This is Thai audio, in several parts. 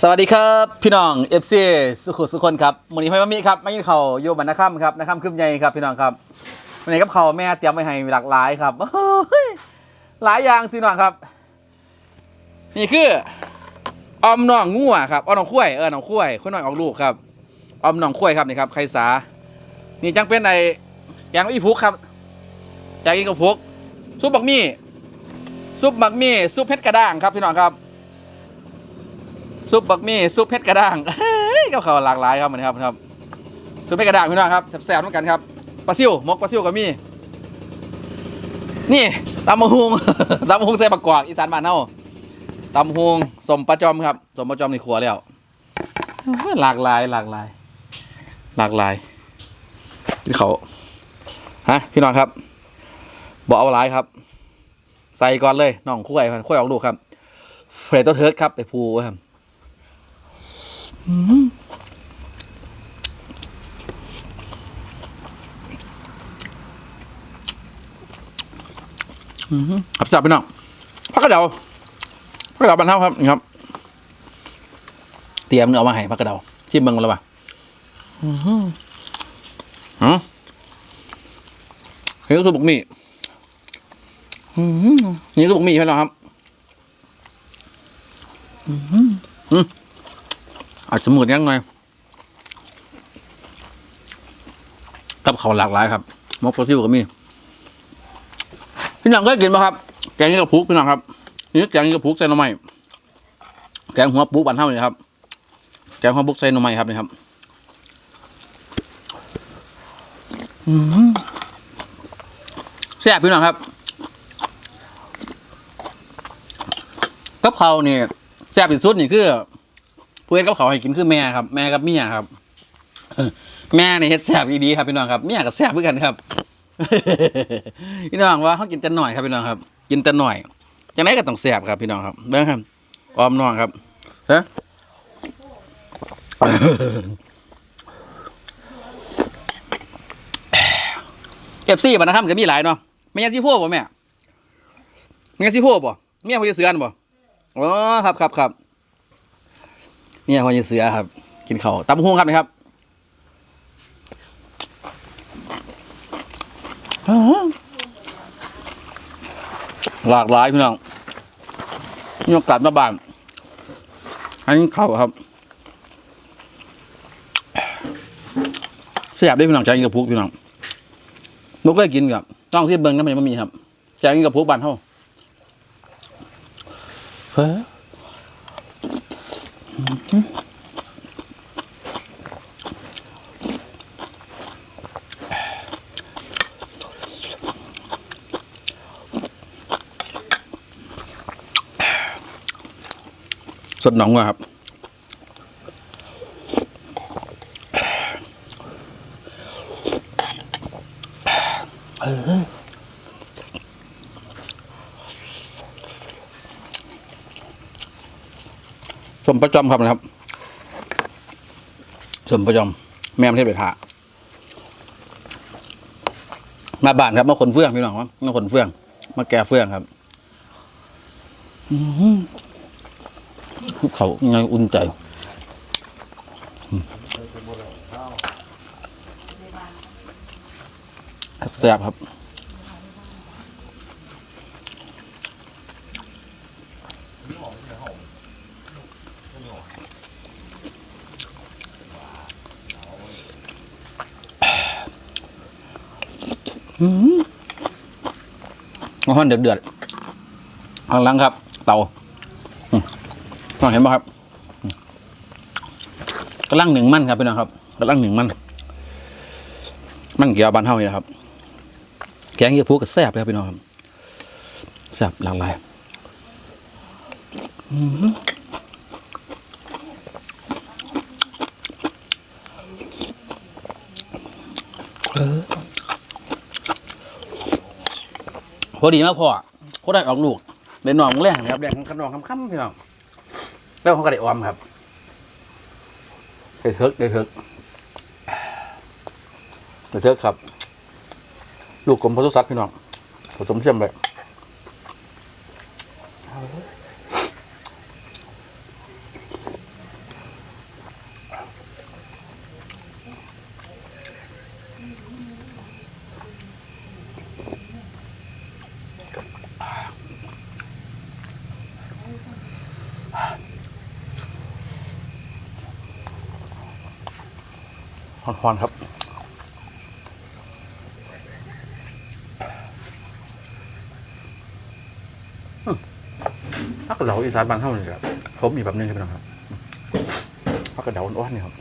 สวัสดีครับ พี่น้องเอฟซีสุขุสุคนครับวันนี้พี่มามีครับไม่ยินเขาโยบันนะครับครับนะครับคืบใหญ่ครับพี่น้องครับวันนี้กับเขาวแม่เตรียมไว้ให้หลากหลายครับหลายอย่างสิน้องครับ นี่คือออมหนองงัวครับออมหนองข้วยเออหนองข้วยข้วยหน่อยออกลูกครับออมหนองข้วยครับนี่ครับไข่สา นี่จังเป็นไอยางอีพุกครับอยางอีกระพุกซุปบักมี่ซุปบักมี่ซุปเพชรกระด้างครับพี่น้องครับ ซุปบักมี่ซุปเพชรกระด้างเฮ้ยกับเขาหลากหลายครับเหมือนครับครับซุปเพชรกระด้างพี่น้องครับแซ่บๆเหมือนกันครับปลาซิวมกปลาซิวก็มีนี่ตำมะฮุงตำมะฮุงใส่บักกวากอีสานบ้านเฮาตำมะฮุงสมปลาจอมครับสมปลาจอมในครัวแล้วหลากหลายหลากหลาย หลากหลายที่เขาฮะพี่น้องครับบอกเอาหลายครับ ใส่ก่อนเลยน้องคุ้ยพันคุ้ยออกลูกครับเฟรดตัวเทิร์ดครับไปพูไว้ครับ ครับจับพี่น้องพักกระเดาพักกระเดาบรรเทาครับนี่ครับ เตรียมเนื้อามาให้พักกระเดาชิมเบิ่งแล้วป่ะอือหืออ๋อเฮ้ยสุบุกมี่อือหือนี่สุบุกมี่ใช่ไหมครับ อือหือ อาจจะมืดยังหน่อยกับเขาหลากหลายครับมกปลาซิวก็มีพี่น้องเคยกินไหมครับ แกงนี้กับพุกพี่น้องครับนี่แกงนี้กับพุกใส่หน่อไม้แกงหัวปูบันเท่านี่ครับ แกงหัวปุกใส่หน่อไม้ครับนี่ครับแซ่บพี่น้องครับกับเขาวนี่แซ่บที่สุดนี่คือ ผู้เฮ็ดกับเขาให้กินคือแม่ครับ แม่กับเมียครับ แม่ในเฮ็ดแซ่บดีๆครับพี่น้องครับเมียก็แซ่บเหมือนกันครับ พี่น้องว่าเขากินแต่หน่อยครับพี่น้องครับ กินแต่หน่อยจังไหนก็ต้องแสบครับพี่น้องครับเบ้งครับออมน้องครับฮะเอฟซีบันะครับก็มีหลายเนาะไม่ยังซีโพ่บ่แม่ไม่ยังซีโพ่บ่เมียพอจะเสือนบ่อ๋อครับครับครับ เมียพอจะเสือครับ กินเขาตำหุ้งครับนะครับหลากหลายพี่น้องนี่โอกาสมาบ้านอันนี้เข้าครับเสียบได้พี่น้องใจกินกับพุกพี่น้องนกได้กินกับต้องที่เบิ้งน้ำมันมันมีครับใจกินกับพุกบ้านเท่าเฮ้ สดหนองว่ะครับสมประจอมครับนะครับ สมประจอมแม่ประเทศเบทามาบ้านครับ มาขนเฟื่องพี่น้องครับมาขนเฟื่อง มาแก่เฟื่องครับ อื ภูเขาไงอุ่นใจแซ่บครับห้อนเดือดเดือดๆข้างหลังครับ เตา น้องเห็นป่ะครับอืมกำลังหนึ่งมันครับพี่น้องครับกำลังหนึ่งมันมันเกี่ยวบานเท่านี่ครับ แกงเยี่ยพูกับแซ่บเลยครับพี่น้องครับแซ่บหลากหลายพอดีมากพ่อเขาได้ออกลูกได้หนองแรงนะครับแดงขนองคำๆพี่น้อง แล้วเขาก็ได้ออมครับได้เถิกได้เถิกได้เถิกครับ ลูกกลมพสุสัตว์พี่น้องผสมเชื่อมเลย อนๆครับอืมผักกระเดาอีสานบางเท่านี่ครับผมมีแบบนึงครับพี่น้องครับผักกระเดาอ้อนๆนี่ครับ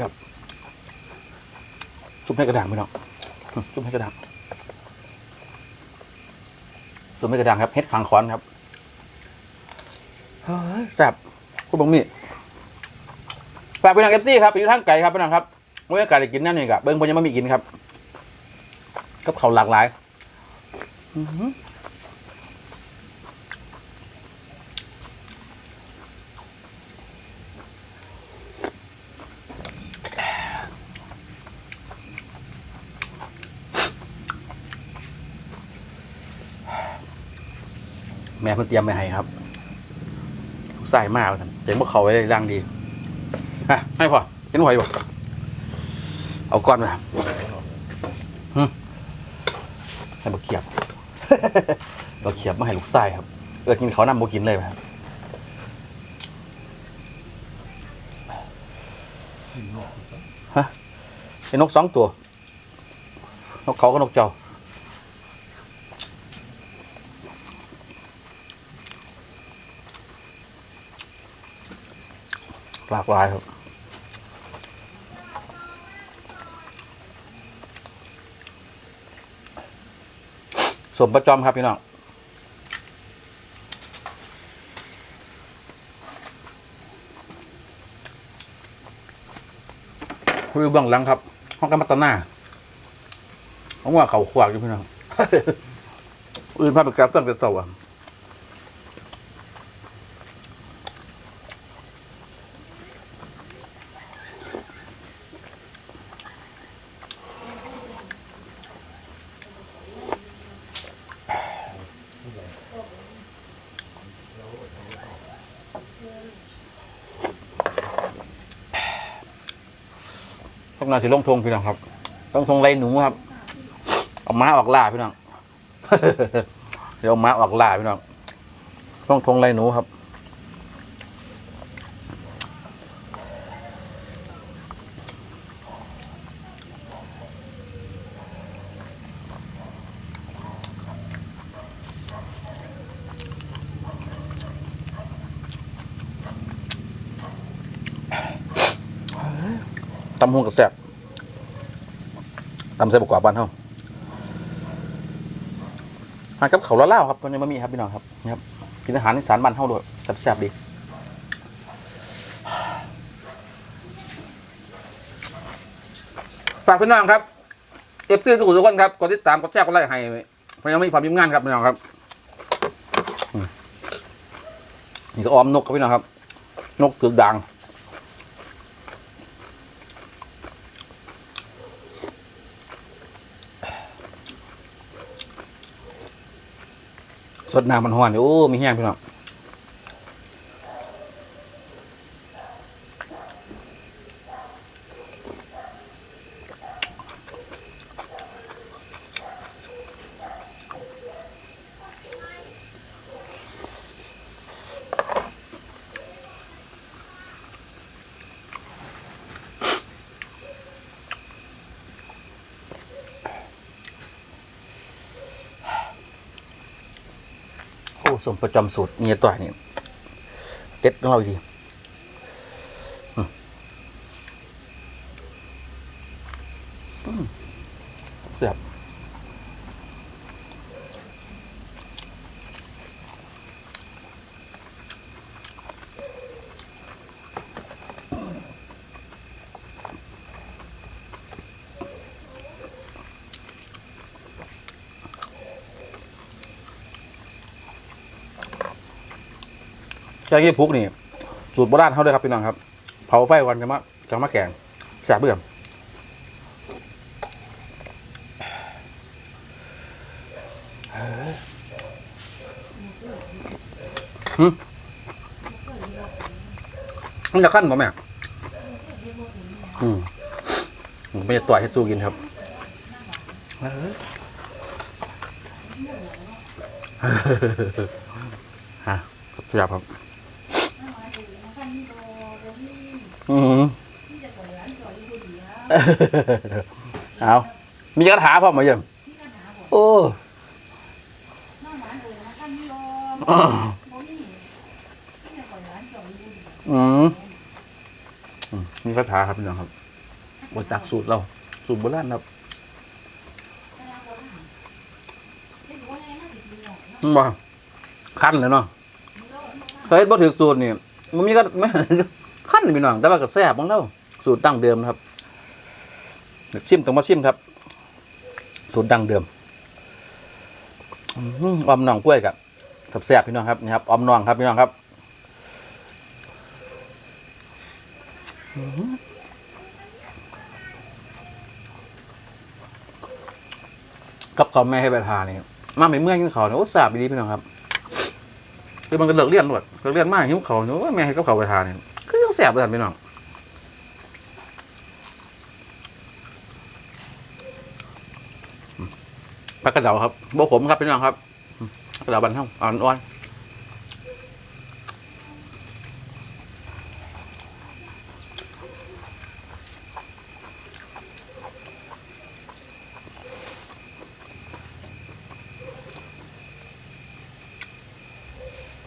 ครับซุปให้กระด่างพี่น้องอืมซุปให้กระด่างซุปให้กระด่างครับเฮ็ดขังขอนครับเฮ้ยแซ่บ คุณบังมีฝากไปทางเอฟซีครับไปอยู่ทางไก่ครับพี่น้องครับเมื่อากาศได้กินนั่นเองครับเบิ้งเพยังไม่มีกินครับกับเขาหลากหลายแม่เพิ่นเตรียมไปให้ครับ ใส่มากสันเจ๋งพวกเขาไว้ดังดีฮะให้พอเห็นหวยบ่เอาก้อนมาหึให้บักเขียบบักเขียบมาให้ลูกไส้ครับเออกินเขานำบ่กินเลยครับฮะเป็นนกสองตัว นกเขากับนกเจ้า หลากหลายครับสมประจอมครับพี่น้องคุยเบื้องหลังครับ ห้องกรรมตนาผมว่าเขาขวากอยู่พี่น้อง อื่นพาไปกราบเส้นเป็นเสาอะ พวกนาสิลงทงพี่น้องครับต้องทงไรหนูครับเอาม้าออกล่าพี่น้องเดี๋ยวเอาม้าออกล่าพี่น้องต้องทงไรหนูครับำหงกับแซ่บตำใส่บกกว่าบ้านเฮาหากับเขาวเล่าครับมันยังไม่มีครับพี่น้องครับนี่ครับกินอาหารอีสานบ้านเฮาด้วยแซ่บๆดีฝากพี่น้องครับเอฟซีทุกคนทุกคนครับกดติดตามกดแชร์กดไลค์ให้เพราะยังไม่มีความยิ้มงานครับพี่น้องครับนี่ก็ออมนกครับพี่น้องครับ นกถือดัง สดน้ำมันห้อนอยู่โอ้มีแห้งพี่น้อง อ้สมประจำสูตรเมียตัวนี่เด็ดของเราดีเสียบ แกงยี่พุกนี่ สูตรโบราณเขาเลยครับพี่น้องครับ เผาไฟก่อนจะมาจะมาแกงแสบเบื่อมหึมันจะขั้นบ่แม่ อืมผมไม่จะต่อยให้สู้กินครับเออฮะเสียบครับ อืมเอามีกระถาพร้อมาเยี่ยมโอ้อืมอืมมีคาถาครับพี่น้องครับบนจากสูตรเรา สูตรโบราณครับมบ่ขั้นเลยเนาะเคยบ่ถือสูตรนี่มันมีก็ไม่ พี่น้องแต่ว่าก็แซ่บของเราสูตรดั้งเดิมครับชิมต้องมาชิมครับ สูตรดั้งเดิมออมหนองกล้วยกับแซ่บพี่น้องครับนี่ครับออมหนองครับพี่น้องครับกับเขาแม่ให้ไปทานนี่มาไม่เมื่อยกินเขาเนี่ยโอ้แซ่บดีพี่น้องครับคือมันก็เลิกเรียนหมดเลิกเรียนมากหิวเขาเนี่ยโอ้แม่ให้กับเขาวไปทานเนี่ย แซ่บเลยพี่น้องอืมผักกระเดาครับโบขมครับพี่น้องครับกระเดาบันเท่าอ่อนอ่อน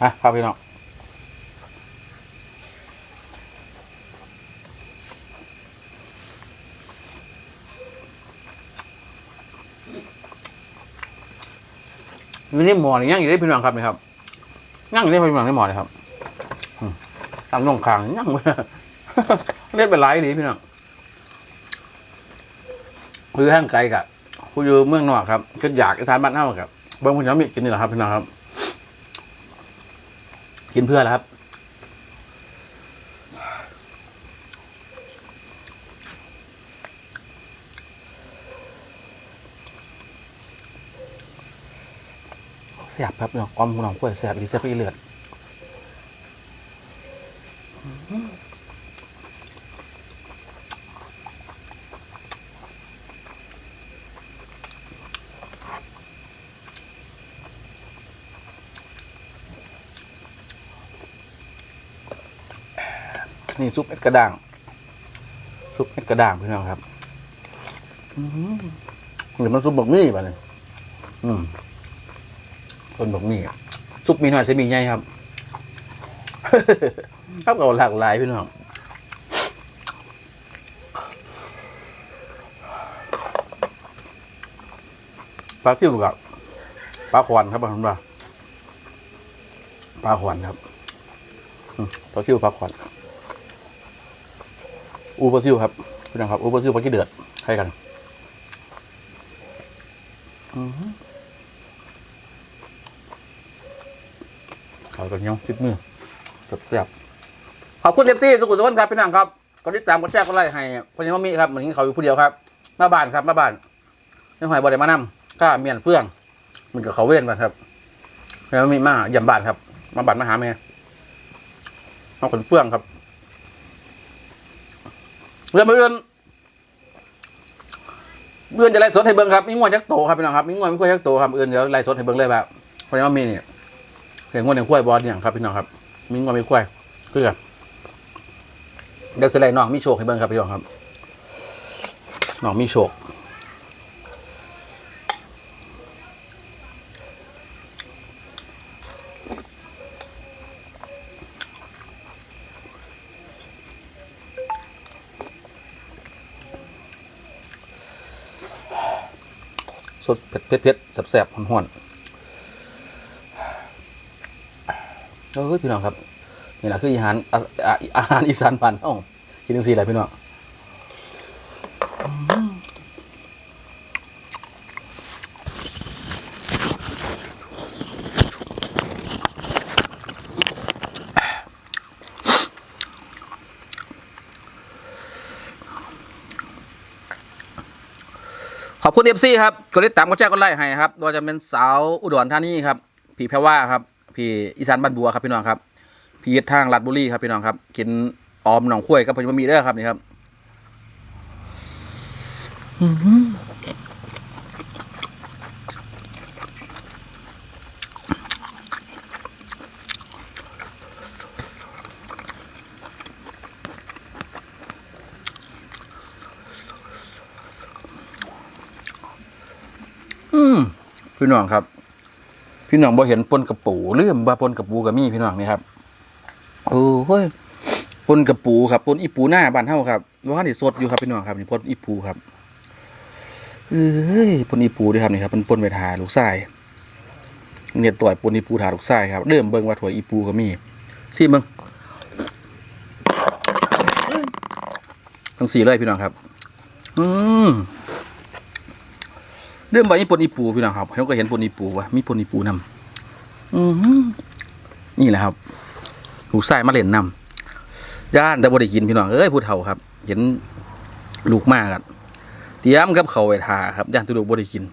อะครับพี่น้อง มีนี่หมอนี่ย่างอยู่ได้พี่น้องครับนี่ครับย่างอยู่ได้พี่น้องได้หมอนี่ครับตามน่องคางย่างเรียกเป็นไรดีพี่น้องคือห้างไกลกะผู้อยู่เมืองนอกครับก็อยากจะทานบ้านเฮาครับเบิ้งคุณย้ำมีกินนี่แหละครับพี่น้องครับ กินเพื่อแล้วครับ แสบครับเนาะออมหนองกล้วยแสบอีแสบอีเลือดนี่ซุปเอ็ดกระด้าง ซุปเอ็ดกระด้างพี่น้องครับอื้อหือหรือมันซุปบะหมี่ป่ะเนี่ยอืม คนบอกมีซุปมีหน่อยใส่มีใหญ่ครับ ครับเอาหลากหลายพี่น้องปลาจิ้วกับปลาขวานครับผมว่าปลาขวานครับปลาจิ้วปลาขวานอูปลาซิวครับพี่น้องครับอูปลาซิวปลาขี้เดือดใครกัน อือหือ เขา กันยังติดมือแซ่บๆขอบคุณเอฟซีสุขุมสุขนครับพี่น้องครับกดติดตามกดแชร์กดไลค์ให้พญามามีครับเหมือนที่เขาอยู่ผู้เดียวครับมาบ้านครับมาบ้านยังหอยบอดมานำก้าเมียนเฟื่องมันกับเขาเว้นมาครับแล้วมีมาเยี่ยมบ้านครับ มาบ้านมาหาแม่มาขนเฟื่องครับเรื่องมืออื่นเอื่นจะไล่สดให้เบิ้งครับมีงวดยักษ์โตครับพี่น้องครับมีงวดมีงวดยักษ์โตครับเอื่นเดี๋ยวไล่สดให้เบิ้งเลยแบบพญามามีเนี่ย เสียงวดเสียงควายบอลเนี่ยครับพี่น้องครับมีงวดมีควายเพื่อเดี๋ยวสไลด์น้องมีโชคให้เบิ่งครับพี่น้องครับน้องมีโชคสดเผ็ดเผ็ดเผ็ดแสบๆห่อนๆ เออพี่น้องครับนี่แหละคืออาหารอาหารอีสานบ้านเอ้ากินทั้งสี่แหละพี่น้องขอบคุณเอฟซีครับกดติดตามกดแชร์กดไลค์ให้ครับว่าจะเป็นสาวอุดรธานีครับพี่แพรว่าครับ พี่อีสานบ้านบัวครับพี่น้องครับพี่ทางลัดบุรีครับพี่น้องครับ กินออมหนองข้วยครับพมจะมีเด้อครับนี่ครับอืมพี่น้องครับ พี่น้องบ่เห็นปนกระปูเลืมว่าปนกระปูก็มีพี่น้องนี่ครับโอ้เฮ้ยปนกระปูครับปนอีปูหน้าบ้านเฮาครับว่านี่สดอยู่ครับพี่น้องครับนี่ปนอีปูครับเอ้ยปนอีปูด้วยครับนี่ครับมันปนไปทาลูกไส้เนี่ยต่อยปนอีปูทาลูกไส้ครับเริ่มเบิ่งว่าถั่วอีปูก็มีซิเบิ่งทั้งสี่เลยพี่น้องครับ อืม เรื่องใบนี้ปนอีปูพี่น้องครับเราก็เห็นปนอีปูวะมีปนอีปูนำอือหือนี่แหละครับลูกไส้มาเล่นนำย่านแต่บ่ได้กินพี่น้องเอ้ยผู้เฒ่าครับ เห็นลูกมากครับเตรียมกับเขาไว้ทาครับย่านตุลูกบ่ได้กิน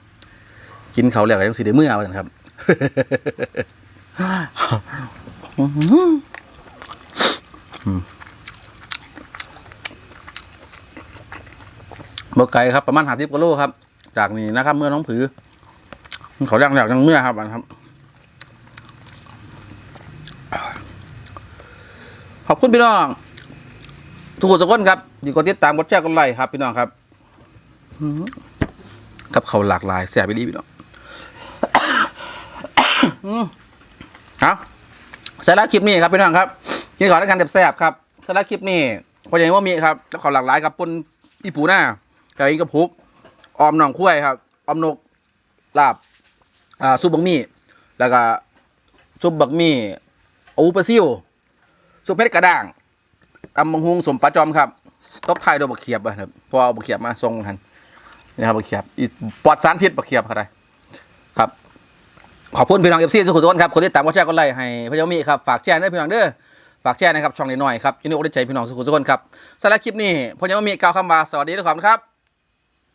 กินเขาแล้วก็ยังสิได้เมื่อเอากันครับอื้อหืออืมบ่ไกลครับ ประมาณ50กิโลครับ จากนี้นะครับ เมื่อน้องผือ เขาอยากอยากยังเมื่อครับอันครับ ขอบคุณพี่น้อง ทุกคนทุกคนครับอยู่กดติดตามกดแชร์กดไลค์ครับ พี่น้องครับกับเขาหลากหลายแสบไปดีพี่น้องอืมเอาสาระคลิปนี้ครับพี่น้องครับกินขอด้วยกันแสบครับสาระคลิปนี้พออย่างนี้ว่ามีครับกับเขาหลากหลายกับปนอีปูหน้าไก่กับพุก ออมหนองคุ้ยครับออมนกลาบอ่าซุปบักมี่แล้วก็ซุปบักมี่อูปลาซิวซุปเม็ดกระด้างตำบังฮุงสมปลาจอมครับตบท้ายด้วยบักเขียบอะครับพอเอาบักเขียบมาทรงกันนี่นะครับบักเขียบอีปลอดสารพิษบักเขียบครับครับ ขอบคุณพี่น้องเอฟซีสุขุมทุกคนครับคนที่ตามก็แชร์ก็ไลค์ให้พระเจ้ามีครับฝากแชร์ด้วยพี่น้องเด้อฝากแชร์นะครับช่องน้อยๆครับยินดีอกได้ใจพี่น้องสุขุมทุนครับสำหรับคลิปนี้พระเจ้ามีกล่าวคำว่าสวัสดีทุกคนครับ